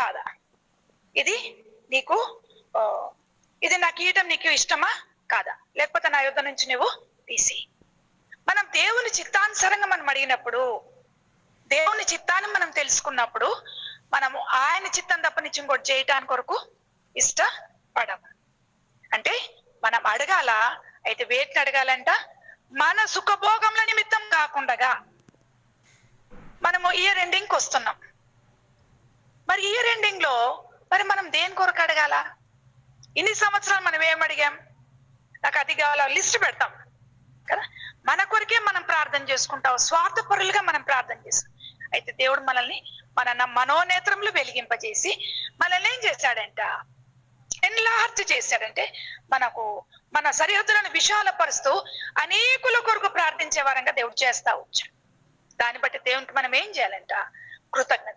కాదా? ఇది నీకు ఇది నాకు ఇయటం నీకు ఇష్టమా? కాదా? లేకపోతే నా యుద్ధ నుంచి నువ్వు తీసి. మనం దేవుని చిత్తానుసారంగా మనం అడిగినప్పుడు దేవుని చిత్తాన్ని మనం తెలుసుకున్నప్పుడు మనము ఆయన చిత్తం తప్ప నుంచి ఇంకోటి చేయటానికి కొరకు ఇష్టపడము. అంటే మనం అడగాల అయితే వేటిని అడగాలంట? మన సుఖభోగముల నిమిత్తం కాకుండా మనము ఇయర్ ఎండింగ్కి వస్తున్నాం. మరి ఇయర్ ఎండింగ్లో మరి మనం దేని కొరకు అడగాల? ఇన్ని సంవత్సరాలు మనం ఏం అడిగాం? నాకు అది కావాలా? లిస్ట్ పెడతాం. కదా? మన కొరకే మనం ప్రార్థన చేసుకుంటాం. స్వార్థపరులుగా మనం ప్రార్థన చేస్తాం. అయితే దేవుడు మనల్ని మన మనోనేత్రములు వెలిగింపజేసి మనల్ని ఏం చేశాడంట? ఎన్లార్జ్ చేశాడంటే మనకు మన సరిహద్దులను విశాలపరుస్తూ అనేకుల కొరకు ప్రార్థించే వారంగా దేవుడు చేస్తా వచ్చాడు. దాన్ని బట్టి దేవునికి మనం ఏం చేయాలంట? కృతజ్ఞత